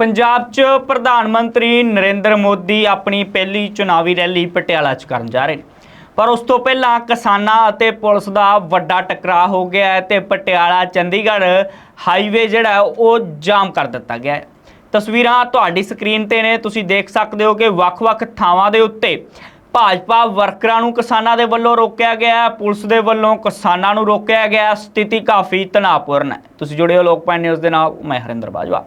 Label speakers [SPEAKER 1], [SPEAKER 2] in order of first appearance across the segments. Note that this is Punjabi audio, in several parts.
[SPEAKER 1] ਪੰਜਾਬ 'ਚ ਪ੍ਰਧਾਨ ਮੰਤਰੀ ਨਰਿੰਦਰ ਮੋਦੀ ਆਪਣੀ ਪਹਿਲੀ ਚੁਣਾਵੀ ਰੈਲੀ ਪਟਿਆਲਾ 'ਚ ਕਰਨ ਜਾ ਰਹੇ ਨੇ। ਪਰ ਉਸ ਤੋਂ ਪਹਿਲਾਂ ਕਿਸਾਨਾਂ ਅਤੇ ਪੁਲਿਸ ਦਾ ਵੱਡਾ ਟਕਰਾਅ ਹੋ ਗਿਆ ਹੈ ਤੇ ਪਟਿਆਲਾ, ਚੰਡੀਗੜ੍ਹ ਹਾਈਵੇ ਜਿਹੜਾ ਉਹ ਜਾਮ ਕਰ ਦਿੱਤਾ ਗਿਆ ਹੈ। ਤਸਵੀਰਾਂ ਤੁਹਾਡੀ ਸਕਰੀਨ ਤੇ ਨੇ, ਤੁਸੀਂ ਦੇਖ ਸਕਦੇ ਹੋ ਕਿ ਵੱਖ-ਵੱਖ ਥਾਵਾਂ ਦੇ ਉੱਤੇ ਭਾਜਪਾ ਵਰਕਰਾਂ ਨੂੰ ਕਿਸਾਨਾਂ ਦੇ ਵੱਲੋਂ ਰੋਕਿਆ ਗਿਆ ਪੁਲਿਸ ਦੇ ਵੱਲੋਂ ਕਿਸਾਨਾਂ ਨੂੰ ਰੋਕਿਆ ਗਿਆ ਸਥਿਤੀ ਕਾਫੀ ਤਣਾਅਪੂਰਨ ਹੈ। ਤੁਸੀਂ ਜੁੜੇ ਹੋ ਲੋਕਪਾਲ ਨਿਊਜ਼ ਦੇ ਨਾਲ, ਮੈਂ ਹਰਿੰਦਰ ਬਾਜਵਾ।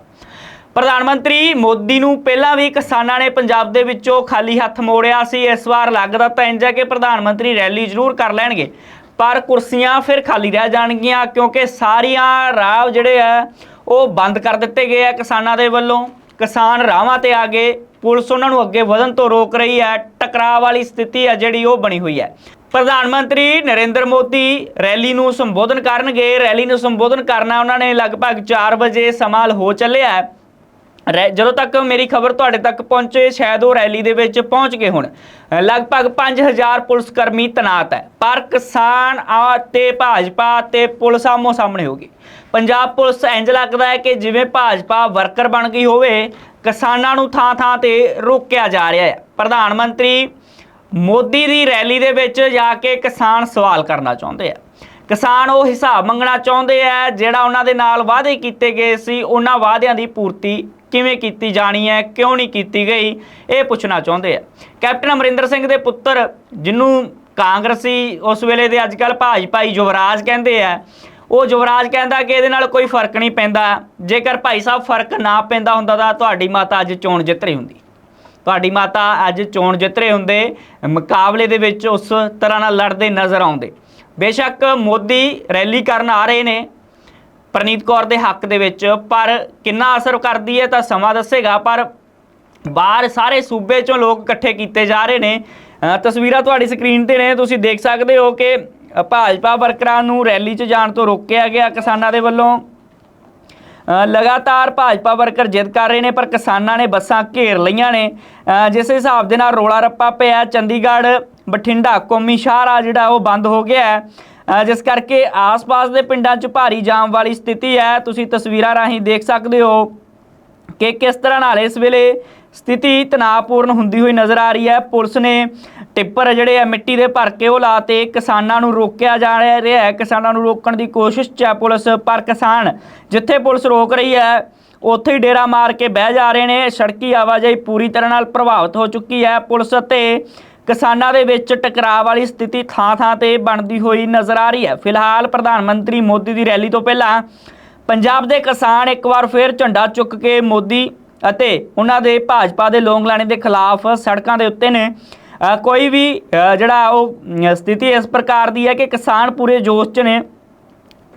[SPEAKER 1] ਪ੍ਰਧਾਨ ਮੰਤਰੀ ਮੋਦੀ ਨੂੰ ਪਹਿਲਾਂ ਵੀ ਕਿਸਾਨਾਂ ਨੇ ਪੰਜਾਬ ਦੇ ਵਿੱਚੋਂ ਖਾਲੀ ਹੱਥ ਮੋੜਿਆ ਸੀ। ਇਸ ਵਾਰ ਲੱਗਦਾ ਤਾਂ ਇੰਜ ਹੈ ਕਿ ਪ੍ਰਧਾਨ ਮੰਤਰੀ ਰੈਲੀ ਜ਼ਰੂਰ ਕਰ ਲੈਣਗੇ, ਪਰ ਕੁਰਸੀਆਂ ਫਿਰ ਖਾਲੀ ਰਹਿ ਜਾਣਗੀਆਂ ਕਿਉਂਕਿ ਸਾਰੀਆਂ ਰਾਹ ਜਿਹੜੇ ਆ, ਉਹ ਬੰਦ ਕਰ ਦਿੱਤੇ ਗਏ ਆ ਕਿਸਾਨਾਂ ਦੇ ਵੱਲੋਂ। ਕਿਸਾਨ ਰਾਹਾਂ ਤੇ ਆ ਗਏ, ਪੁਲਿਸ ਉਹਨਾਂ ਨੂੰ ਅੱਗੇ ਵਧਣ ਤੋਂ ਰੋਕ ਰਹੀ ਹੈ, ਟਕਰਾਅ ਵਾਲੀ ਸਥਿਤੀ ਹੈ ਜਿਹੜੀ ਉਹ ਬਣੀ ਹੋਈ ਹੈ। ਪ੍ਰਧਾਨ ਮੰਤਰੀ ਨਰਿੰਦਰ ਮੋਦੀ ਰੈਲੀ ਨੂੰ ਸੰਬੋਧਨ ਕਰਨਗੇ। ਰੈਲੀ ਨੂੰ ਸੰਬੋਧਨ ਕਰਨਾ ਉਹਨਾਂ ਨੇ ਲਗਭਗ 4 ਵਜੇ ਸਮਾਲ ਹੋ ਚੱਲਿਆ ਹੈ। ਜਦੋਂ ਤੱਕ ਮੇਰੀ ਖਬਰ ਤੁਹਾਡੇ ਤੱਕ ਪਹੁੰਚੇ ਸ਼ਾਇਦ ਉਹ ਰੈਲੀ ਦੇ ਵਿੱਚ ਪਹੁੰਚ ਗਏ ਹੁਣ। ਅ, ਲਗਭਗ 5000 ਪੁਲਿਸ ਕਰਮੀ ਤਨਾਤ ਹੈ। ਪਰ ਕਿਸਾਨ ਆ ਤੇ ਭਾਜਪਾ ਤੇ ਪੁਲਿਸ ਆਮੋ ਸਾਹਮਣੇ ਹੋਗੀ ਪੰਜਾਬ ਪੁਲਿਸ ਇੰਜ ਲੱਗਦਾ ਹੈ ਕਿ ਜਿਵੇਂ ਭਾਜਪਾ ਵਰਕਰ ਬਣ ਗਈ ਹੋਵੇ ਕਿਸਾਨਾਂ ਨੂੰ ਥਾਂ ਥਾਂ ਤੇ ਰੋਕਿਆ ਜਾ ਰਿਹਾ ਹੈ। ਪ੍ਰਧਾਨ ਮੰਤਰੀ ਮੋਦੀ ਦੀ ਰੈਲੀ ਦੇ ਵਿੱਚ ਜਾ ਕੇ ਕਿਸਾਨ ਸਵਾਲ ਕਰਨਾ ਚਾਹੁੰਦੇ ਆ। ਕਿਸਾਨ ਉਹ ਹਿਸਾਬ ਮੰਗਣਾ ਚਾਹੁੰਦੇ ਆ ਜਿਹੜਾ ਉਹਨਾਂ ਦੇ ਨਾਲ ਵਾਅਦੇ ਕੀਤੇ ਗਏ ਸੀ ਉਹਨਾਂ ਵਾਅਦਿਆਂ ਦੀ ਪੂਰਤੀ ਕਿਵੇਂ ਕੀਤੀ ਜਾਣੀ ਹੈ, ਕਿਉਂ ਨਹੀਂ ਕੀਤੀ ਗਈ, ਇਹ ਪੁੱਛਣਾ ਚਾਹੁੰਦੇ ਆ। ਕੈਪਟਨ ਅਮਰਿੰਦਰ ਸਿੰਘ ਦੇ ਪੁੱਤਰ, ਜਿਹਨੂੰ ਕਾਂਗਰਸੀ ਉਸ ਵੇਲੇ ਦੇ ਅੱਜ ਅੱਜਕੱਲ ਭਾਜਪਾਈ ਯੁਵਰਾਜ ਕਹਿੰਦੇ ਆ, ਉਹ ਯੁਵਰਾਜ ਕਹਿੰਦਾ ਕਿ ਇਹਦੇ ਨਾਲ ਕੋਈ ਫ਼ਰਕ ਨਹੀਂ ਪੈਂਦਾ। ਜੇਕਰ ਭਾਈ ਸਾਹਿਬ ਫ਼ਰਕ ਨਾ ਪੈਂਦਾ ਹੁੰਦਾ ਤਾਂ ਤੁਹਾਡੀ ਮਾਤਾ ਅੱਜ ਚੋਣ ਜਿੱਤ ਰਹੀ ਹੁੰਦੀ। ਤੁਹਾਡੀ ਮਾਤਾ ਅੱਜ ਚੋਣ ਜਿੱਤ ਰਹੇ ਹੁੰਦੇ, ਮੁਕਾਬਲੇ ਦੇ ਵਿੱਚ ਉਸ ਤਰ੍ਹਾਂ ਨਾਲ ਲੜਦੇ ਨਜ਼ਰ ਆਉਂਦੇ। ਬੇਸ਼ੱਕ ਮੋਦੀ ਰੈਲੀ ਕਰਨ ਆ ਰਹੇ ਨੇ ਪ੍ਰਨੀਤ ਕੌਰ ਦੇ ਹੱਕ ਦੇ ਵਿੱਚ, ਪਰ ਕਿੰਨਾ ਅਸਰ ਕਰਦੀ ਹੈ ਤਾਂ ਸਮਾਂ ਦੱਸੇਗਾ, ਪਰ ਬਾਹਰ ਸਾਰੇ ਸੂਬੇ ਚੋਂ ਲੋਕ ਇਕੱਠੇ ਕੀਤੇ ਜਾ ਰਹੇ ਨੇ। ਤਸਵੀਰਾਂ ਤੁਹਾਡੀ ਸਕਰੀਨ ਤੇ ਨੇ, ਤੁਸੀਂ ਦੇਖ ਸਕਦੇ ਹੋ ਕਿ ਭਾਜਪਾ ਵਰਕਰਾਂ ਨੂੰ ਰੈਲੀ 'ਚ ਜਾਣ ਤੋਂ ਰੋਕਿਆ ਗਿਆ ਕਿਸਾਨਾਂ ਦੇ ਵੱਲੋਂ। ਲਗਾਤਾਰ ਭਾਜਪਾ ਵਰਕਰ ਜਿੱਦ ਕਰ ਰਹੇ ਨੇ, ਪਰ ਕਿਸਾਨਾਂ ਨੇ ਬੱਸਾਂ ਘੇਰ ਲਈਆਂ ਨੇ। ਜਿਸ ਹਿਸਾਬ ਦੇ ਨਾਲ ਰੋਲਾ ਰੱਪਾ ਪਿਆ, ਚੰਡੀਗੜ੍ਹ, ਬਠਿੰਡਾ, ਕੌਮੀ ਸ਼ਾਹਰਾ ਜਿਹੜਾ ਉਹ ਬੰਦ ਹੋ ਗਿਆ ਹੈ। ਜਿਸ ਕਰਕੇ ਆਸ-ਪਾਸ ਦੇ ਪਿੰਡਾਂ 'ਚ ਭਾਰੀ ਜਾਮ ਵਾਲੀ ਸਥਿਤੀ ਹੈ, ਤੁਸੀਂ ਤਸਵੀਰਾਂ ਰਾਹੀਂ ਦੇਖ ਸਕਦੇ ਹੋ ਕਿ ਕਿਸ ਤਰ੍ਹਾਂ ਨਾਲ ਇਸ ਵੇਲੇ ਸਥਿਤੀ ਤਣਾਅਪੂਰਨ ਹੁੰਦੀ ਹੋਈ ਨਜ਼ਰ ਆ ਰਹੀ ਹੈ। ਪੁਲਿਸ ਨੇ ਟਿੱਪਰ ਜਿਹੜੇ ਆ, ਮਿੱਟੀ ਦੇ ਭਰ ਕੇ ਉਹ ਲਾਤੇ ਕਿਸਾਨਾਂ ਨੂੰ ਰੋਕਿਆ ਜਾ ਰਿਹਾ ਹੈ। ਕਿਸਾਨਾਂ ਨੂੰ ਰੋਕਣ ਦੀ ਕੋਸ਼ਿਸ਼ 'ਚ ਹੈ ਪੁਲਿਸ, ਪਰ ਕਿਸਾਨ ਜਿੱਥੇ ਪੁਲਿਸ ਰੋਕ ਰਹੀ ਹੈ, ਉੱਥੇ ਹੀ ਡੇਰਾ ਮਾਰ ਕੇ ਬਹਿ ਜਾ ਰਹੇ ਨੇ। ਸੜਕੀ ਆਵਾਜਾਈ ਪੂਰੀ ਤਰ੍ਹਾਂ ਨਾਲ ਪ੍ਰਭਾਵਿਤ ਹੋ ਚੁੱਕੀ ਹੈ ਪੁਲਿਸ ਅਤੇ ਕਿਸਾਨਾਂ ਦੇ ਵਿੱਚ ਟਕਰਾਅ ਵਾਲੀ ਸਥਿਤੀ ਥਾਂ-ਥਾਂ ਤੇ ਬਣਦੀ ਹੋਈ ਨਜ਼ਰ ਆ ਰਹੀ ਹੈ। ਫਿਲਹਾਲ ਪ੍ਰਧਾਨ ਮੰਤਰੀ ਮੋਦੀ ਦੀ ਰੈਲੀ ਤੋਂ ਪਹਿਲਾਂ ਪੰਜਾਬ ਦੇ ਕਿਸਾਨ ਇੱਕ ਵਾਰ ਫਿਰ ਝੰਡਾ ਚੁੱਕ ਕੇ ਮੋਦੀ ਅਤੇ ਉਹਨਾਂ ਦੇ ਭਾਜਪਾ ਦੇ ਲੋਂਗ ਲਾਣੇ ਦੇ ਖਿਲਾਫ ਸੜਕਾਂ ਦੇ ਉੱਤੇ ਨੇ। ਕੋਈ ਵੀ ਜਿਹੜਾ ਉਹ ਸਥਿਤੀ ਇਸ ਪ੍ਰਕਾਰ ਦੀ ਹੈ ਕਿ ਕਿਸਾਨ ਪੂਰੇ ਜੋਸ਼ 'ਚ ਨੇ।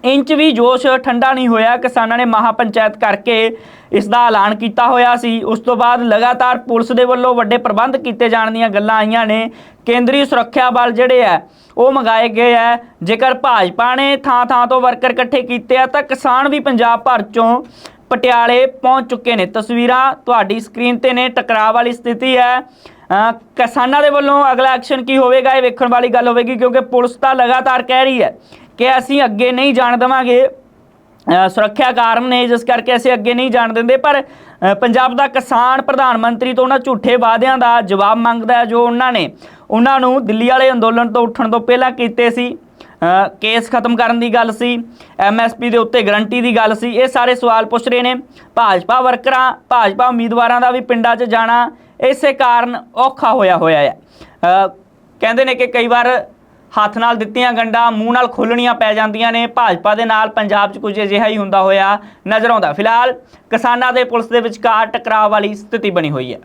[SPEAKER 1] ਇੰਚ ਵੀ ਜੋਸ਼ ਠੰਡਾ ਨਹੀਂ ਹੋਇਆ। ਕਿਸਾਨਾਂ ਨੇ ਮਹਾ ਪੰਚਾਇਤ ਕਰਕੇ ਇਸ ਦਾ ਐਲਾਨ ਕੀਤਾ ਹੋਇਆ ਸੀ। ਉਸ ਤੋਂ ਬਾਅਦ ਲਗਾਤਾਰ ਪੁਲਿਸ ਦੇ ਵੱਲੋਂ ਵੱਡੇ ਪ੍ਰਬੰਧ ਕੀਤੇ ਜਾਣ ਦੀਆਂ ਗੱਲਾਂ ਆਈਆਂ ਨੇ। ਕੇਂਦਰੀ ਸੁਰੱਖਿਆ ਬਲ ਜਿਹੜੇ ਆ ਉਹ ਮੰਗਾਏ ਗਏ ਆ ਜੇਕਰ ਭਾਜਪਾ ਨੇ ਥਾਂ ਥਾਂ ਤੋਂ ਵਰਕਰ ਇਕੱਠੇ ਕੀਤੇ ਆ, ਤਾਂ ਕਿਸਾਨ ਵੀ ਪੰਜਾਬ ਭਰ ਚੋਂ ਪਟਿਆਲੇ ਪਹੁੰਚ ਚੁੱਕੇ ਨੇ। ਤਸਵੀਰਾਂ ਤੁਹਾਡੀ ਸਕਰੀਨ ਤੇ ਨੇ। ਟਕਰਾਅ ਵਾਲੀ ਸਥਿਤੀ ਹੈ ਕਿਸਾਨਾਂ ਦੇ ਵੱਲੋਂ ਅਗਲਾ ਐਕਸ਼ਨ ਕੀ ਹੋਵੇਗਾ, ਇਹ ਵੇਖਣ ਵਾਲੀ ਗੱਲ ਹੋਵੇਗੀ ਕਿਉਂਕਿ ਪੁਲਿਸ ਤਾਂ ਲਗਾਤਾਰ ਕਹਿ ਰਹੀ ਹੈ ਕਿ ਅਸੀਂ ਅੱਗੇ ਨਹੀਂ ਜਾਣ ਦੇਵਾਂਗੇ। ਸੁਰੱਖਿਆ ਕਾਰਨ ਨੇ ਜਿਸ ਕਰਕੇ ਅਸੀਂ ਅੱਗੇ ਨਹੀਂ ਜਾਣ ਦਿੰਦੇ, ਪਰ ਪੰਜਾਬ ਦਾ ਕਿਸਾਨ ਪ੍ਰਧਾਨ ਮੰਤਰੀ ਤੋਂ ਉਹਨਾਂ ਝੂਠੇ ਵਾਅਦਿਆਂ ਦਾ ਜਵਾਬ ਮੰਗਦਾ ਹੈ ਜੋ ਉਹਨਾਂ ਨੇ। ਉਹਨਾਂ ਨੂੰ ਦਿੱਲੀ ਵਾਲੇ ਅੰਦੋਲਨ ਤੋਂ ਉੱਠਣ ਤੋਂ ਪਹਿਲਾਂ ਕੀਤੇ ਸੀ। ਕੇਸ ਖਤਮ ਕਰਨ ਦੀ ਗੱਲ ਸੀ। ਐਮਐਸਪੀ ਦੇ ਉੱਤੇ ਗਰੰਟੀ ਦੀ ਗੱਲ ਸੀ। ਇਹ ਸਾਰੇ ਸਵਾਲ ਪੁੱਛ ਰਹੇ ਨੇ। ਭਾਜਪਾ ਵਰਕਰਾਂ, ਭਾਜਪਾ ਉਮੀਦਵਾਰਾਂ ਦਾ ਵੀ ਪਿੰਡਾਂ 'ਚ ਜਾਣਾ ਇਸੇ ਕਾਰਨ ਔਖਾ ਹੋਇਆ ਹੋਇਆ ਹੈ। ਕਹਿੰਦੇ ਨੇ ਕਿ ਕਈ ਵਾਰ ਹੱਥ ਨਾਲ ਦਿੱਤੀਆਂ ਗੰਡਾਂ ਮੂੰਹ ਨਾਲ ਖੋਲਣੀਆਂ ਪੈ ਜਾਂਦੀਆਂ ਨੇ। ਭਾਜਪਾ ਦੇ ਨਾਲ ਪੰਜਾਬ 'ਚ ਕੁਝ ਅਜਿਹਾ ਹੀ ਹੁੰਦਾ ਹੋਇਆ ਨਜ਼ਰ ਆਉਂਦਾ। ਫਿਲਹਾਲ ਕਿਸਾਨਾਂ ਦੇ ਪੁਲਿਸ ਦੇ ਵਿਚਕਾਰ ਟਕਰਾਅ ਵਾਲੀ ਸਥਿਤੀ ਬਣੀ ਹੋਈ ਹੈ।